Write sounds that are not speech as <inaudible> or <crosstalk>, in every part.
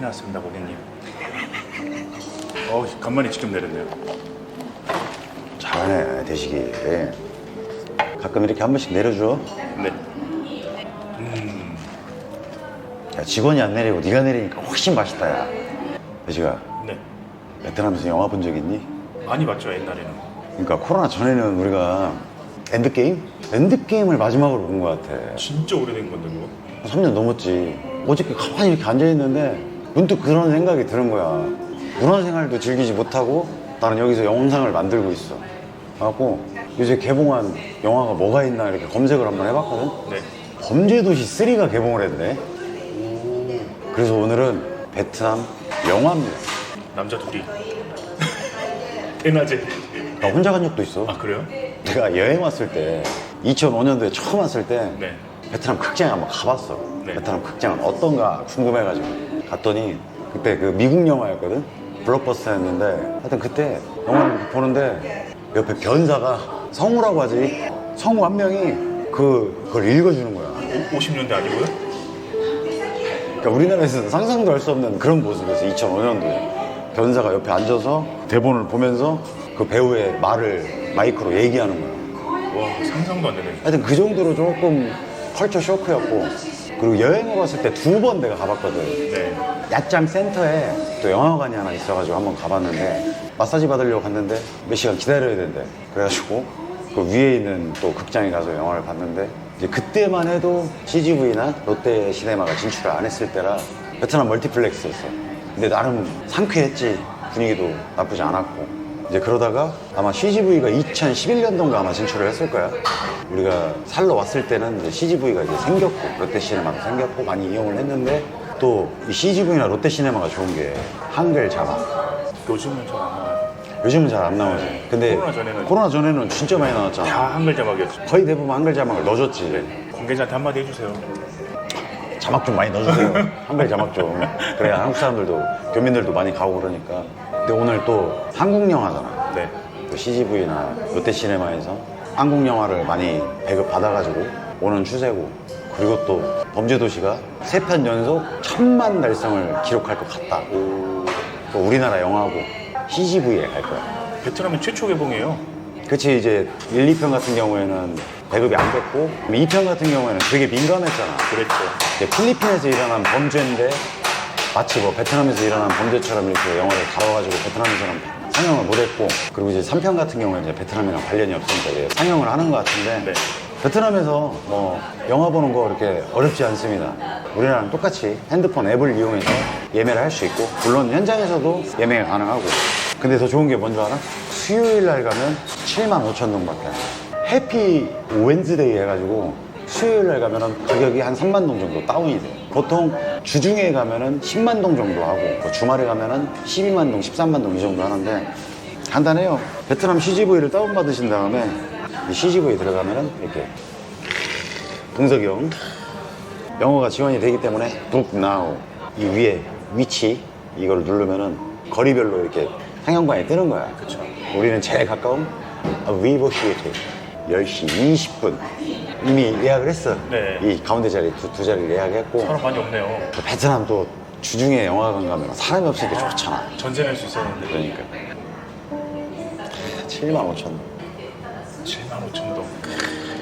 커피 나왔습니다, 고객님. 어우, 간만에 직접 내렸네요. 잘하네 대식이 예. 가끔 이렇게 한 번씩 내려줘 네. 야, 직원이 안 내리고 네가 내리니까 훨씬 맛있다 야 대식아 네. 베트남에서 영화 본 적 있니? 많이 봤죠, 옛날에는. 그러니까 코로나 전에는 우리가 엔드게임? 엔드게임을 마지막으로 본 것 같아 진짜 오래된 건데, 그거. 3년 넘었지 어저께 가만히 이렇게 앉아있는데 문득 그런 생각이 드는 거야 문화생활도 즐기지 못하고 나는 여기서 영상을 만들고 있어 그래갖고 요새 개봉한 영화가 뭐가 있나 이렇게 검색을 한번 해봤거든 네. 범죄도시 3가 개봉을 했네 그래서 오늘은 베트남 영화입니다 남자 둘이. <laughs> 대낮에. 나 혼자 간 적도 있어 아, 그래요? 내가 여행 왔을 때 2005년도에 처음 왔을 때 네. 베트남 극장에 한번 가봤어. 네. 베트남 극장은 어떤가 궁금해가지고 갔더니 그때 그 미국 영화였거든. 블록버스터였는데 하여튼 그때 영화를 보는데 옆에 변사가 성우라고 하지 성우 한 명이 그 그걸 읽어주는 거야. 50년대 아니고요? 그러니까 우리나라에서는 상상도 할 수 없는 그런 모습이었어 2005년도에 변사가 옆에 앉아서 대본을 보면서 그 배우의 말을 마이크로 얘기하는 거야. 와, 상상도 안 되네. 하여튼 그 정도로 조금 컬처 쇼크였고 그리고 여행을 갔을 때 두 번 내가 가봤거든. 네. 야짱 센터에 또 영화관이 하나 있어가지고 한번 가봤는데 마사지 받으려고 갔는데 몇 시간 기다려야 된대. 그래가지고 그 위에 있는 또 극장에 가서 영화를 봤는데 이제 그때만 해도 CGV나 롯데 시네마가 진출을 안 했을 때라 베트남 멀티플렉스였어. 근데 나름 상쾌했지. 분위기도 나쁘지 않았고 이제 그러다가 아마 CGV가 2011년도인가 아마 진출을 했을 거야. 우리가 살러 왔을 때는 이제 CGV가 이제 생겼고 롯데시네마도 생겼고 많이 이용을 했는데 또 이 CGV나 롯데시네마가 좋은 게 한글 자막. 요즘은 잘 안 나와요. 요즘은 잘 안 나오지. 근데 코로나 전에는- 코로나 전에는 진짜 많이 나왔잖아. 다 한글 자막이었죠. 거의 대부분 한글 자막을 넣어줬지. 관계자한테 한마디 해주세요. 자막 좀 많이 넣어주세요. 한글 자막 좀. 그래야 한국 사람들도 교민들도 많이 가고 그러니까. 근데 오늘 또 한국 영화잖아. 네. 그 CGV나 롯데시네마에서 한국 영화를 많이 배급 받아가지고 오는 추세고 그리고 또 범죄도시가 세 편 연속 천만 달성을 기록할 것 같다. 또 우리나라 영화고 CGV에 갈 거야. 베트남은 최초 개봉이에요. 그치 이제 1, 2편 같은 경우에는 배급이 안 됐고 2편 같은 경우에는 되게 민감했잖아. 그랬죠. 이제 필리핀에서 일어난 범죄인데 마치 뭐 베트남에서 일어난 범죄처럼 이렇게 영화를 다뤄가지고 베트남에서는 상영을 못했고 그리고 이제 3편 같은 경우는 이제 베트남이랑 관련이 없으니까 이제 상영을 하는 것 같은데 네. 베트남에서 뭐 영화 보는 거 그렇게 어렵지 않습니다. 우리나라랑 똑같이 핸드폰 앱을 이용해서 예매를 할 수 있고 물론 현장에서도 예매가 가능하고 근데 더 좋은 게 뭔지 알아? 수요일 날 가면 7만 5천 동밖에 안 돼. 해피 웬즈데이 해가지고 수요일 날 가면은 가격이 한 3만 동 정도 다운이 돼요. 보통 주중에 가면은 10만 동 정도 하고 뭐 주말에 가면은 12만 동, 13만 동 이 정도 하는데 간단해요. 베트남 CGV를 다운받으신 다음에 이 CGV 들어가면은 이렇게 동석이형 영어가 지원이 되기 때문에 Book Now 이 위에 위치 이걸 누르면은 거리별로 이렇게 상영관이 뜨는 거야. 그쵸. 우리는 제일 가까운 위버 시에테 10시 20분 이미 예약을 했어. 네. 이 가운데 자리 두, 두 자리를 예약했고 사람 많이 없네요. 또 베트남 또 주중에 영화관 가면 사람이 없으니까 좋잖아. 전세 낼수 있었는데. 그러니까 7만 5천 7만 5천 동.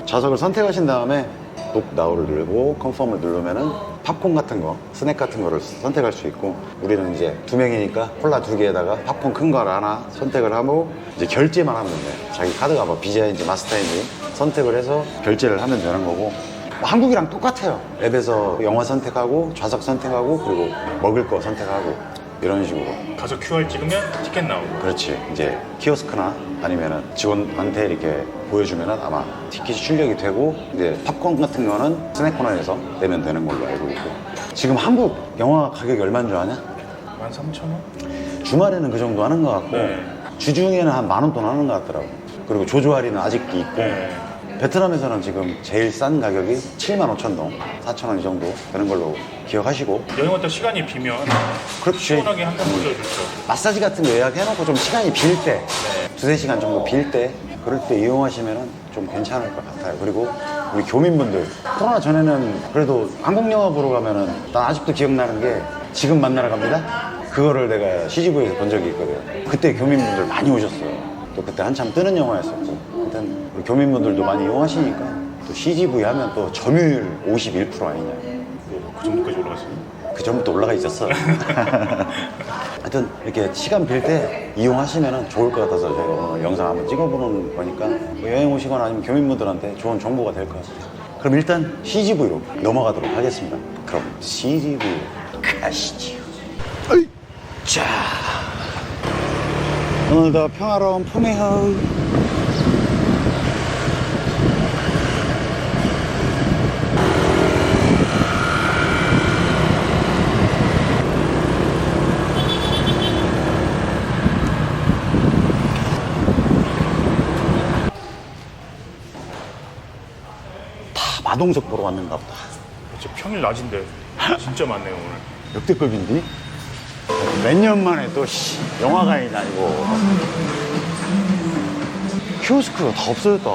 좌석을 선택하신 다음에 북 나우를 누르고 컨펌을 누르면은 팝콘 같은 거, 스낵 같은 거를 선택할 수 있고 우리는 이제 두 명이니까 콜라 두 개에다가 팝콘 큰거 하나 선택을 하고 이제 결제만 하면 돼. 자기 카드가 뭐 비자인지 마스터인지 선택을 해서 결제를 하면 되는 거고 뭐 한국이랑 똑같아요. 앱에서 영화 선택하고 좌석 선택하고 그리고 먹을 거 선택하고 이런 식으로 가서 QR 찍으면 티켓 나오고. 그렇지. 이제 키오스크나 아니면은 직원한테 이렇게 보여주면은 아마 티켓이 출력이 되고 이제 팝콘 같은 거는 스낵 코너에서 내면 되는 걸로 알고 있고 지금 한국 영화 가격이 얼마인 줄 아냐? 13,000원? 주말에는 그 정도 하는 것 같고 네. 주중에는 한 만 원 돈 하는 것 같더라고. 그리고 조조 할인은 아직도 있고 네. 베트남에서는 지금 제일 싼 가격이 7만 5천 동, 4천 원 이 정도 되는 걸로 기억하시고 여행 왔다 시간이 비면 그렇지. 시원하게 한번 보여줬죠. 마사지 같은 거 예약해놓고 좀 시간이 빌 때, 두세 시간 정도 빌 때, 그럴 때 이용하시면 좀 괜찮을 것 같아요. 그리고 우리 교민분들, 코로나 전에는 그래도 한국 영화 보러 가면은 난 아직도 기억나는 게 지금 만나러 갑니다. 그거를 내가 CGV에서 본 적이 있거든. 그때 교민분들 많이 오셨어요. 또 그때 한참 뜨는 영화였었고. 일단 우리 교민분들도 많이 이용하시니까 또 CGV 하면 또 점유율 51% 아니냐. 그 정도까지 올라갔어요. 그 전부터 올라가 있었어. <laughs> 하여튼 이렇게 시간 빌 때 이용하시면 좋을 것 같아서 제가 오늘 영상 한번 찍어보는 거니까 뭐 여행 오시거나 아니면 교민분들한테 좋은 정보가 될 것 같아요. 그럼 일단 CGV로 넘어가도록 하겠습니다. 그럼 CGV 가시죠. 어이, 자, 오늘도 평화로운 품에요. 다 마동석 보러 왔는가 보다. 진짜 평일 낮인데 진짜 많네요 오늘. 역대급인데? 몇 년 만에 또 씨, 영화관이 다니고 키오스크가 다 없어졌다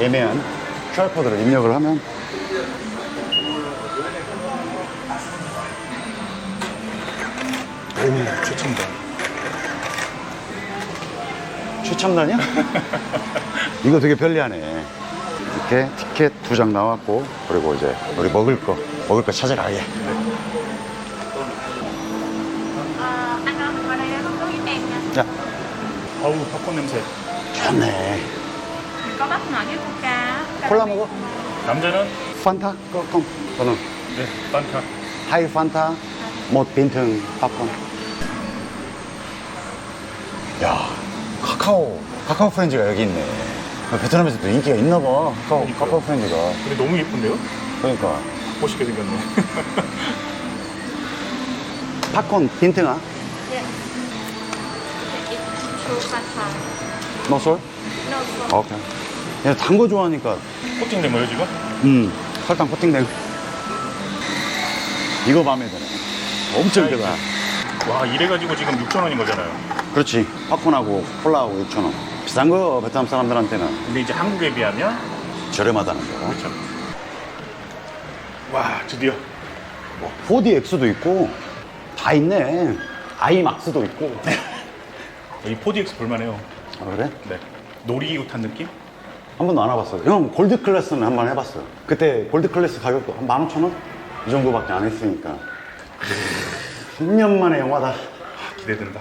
예매한 QR코드를 입력을 하면 오 최첨단. 최첨단이야? <laughs> 이거 되게 편리하네 이렇게 티켓 두 장 나왔고 그리고 이제 우리 먹을 거 먹을 거 ít em nha 자 아우 팝콘 냄새. 좋네 콜라 먹어? 남자는 판타? 그럼 저는 네 반카. 하이 판타, 못 빈틈 팝콘. 야, 카카오, 카카오 프렌즈가 여기 있네. 베트남에서도 인기가 있나 봐. 카카오, 그러니까요. 카카오 프렌즈가. 근데 너무 예쁜데요? 그러니까. 멋있게 생겼네. <laughs> 팝콘 thang 너솔? no so 오케이. 얘 단 거 좋아하니까, 코팅된 거예요 지금? 음, 설탕 코팅된 거. 이거 마음에 드네. 엄청 크다. 와 이래가지고 지금 6천 원인 거잖아요. 그렇지. 팝콘하고 콜라하고 6,000원. 비싼 거, 베트남 사람들한테는 근데 이제 한국에 비하면 저렴하다는 거. 그렇죠. 와 드디어 4DX도 있고 다 있네. 아이막스도 있고. <laughs> 이 4DX 볼만해요. 아, 그래? 네. 놀이기구 탄 느낌? 한 번도 안 해봤어요. 형 골드 클래스는 한 번 해봤어요. 그때 골드 클래스 가격도 한 15,000원? 이 정도밖에 안 했으니까. 10년 만에 영화다. 아, 기대된다.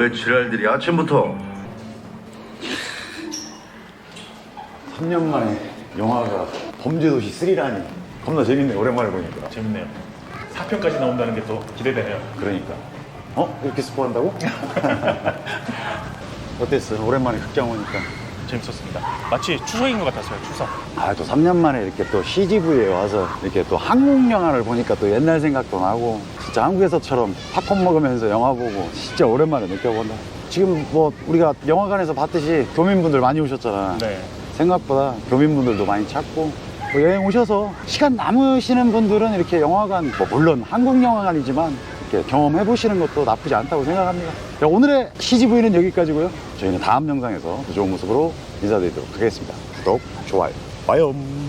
왜 지랄들이 아침부터? 3년 만에 영화가 범죄도시 3라니. 겁나 재밌네, 오랜만에 보니까. 재밌네요. 4편까지 나온다는 게 또 기대되네요. 그러니까. 어? 이렇게 스포한다고? <laughs> 어땠어요? 오랜만에 극장 오니까. 재밌었습니다. 마치 추석인 것 같았어요. 추석. 아, 또 3년 만에 이렇게 또 CGV에 와서 이렇게 또 한국 영화를 보니까 또 옛날 생각도 나고 진짜 한국에서처럼 팝콘 먹으면서 영화 보고 진짜 오랜만에 느껴본다. 지금 뭐 우리가 영화관에서 봤듯이 교민분들 많이 오셨잖아. 네. 생각보다 교민분들도 많이 찾고 뭐 여행 오셔서 시간 남으시는 분들은 이렇게 영화관 뭐 물론 한국 영화관이지만 이렇게 경험해 보시는 것도 나쁘지 않다고 생각합니다. 자, 오늘의 CGV는 여기까지고요. 저희는 다음 영상에서 더 좋은 모습으로 인사드리도록 하겠습니다. 구독, 좋아요, 빠염.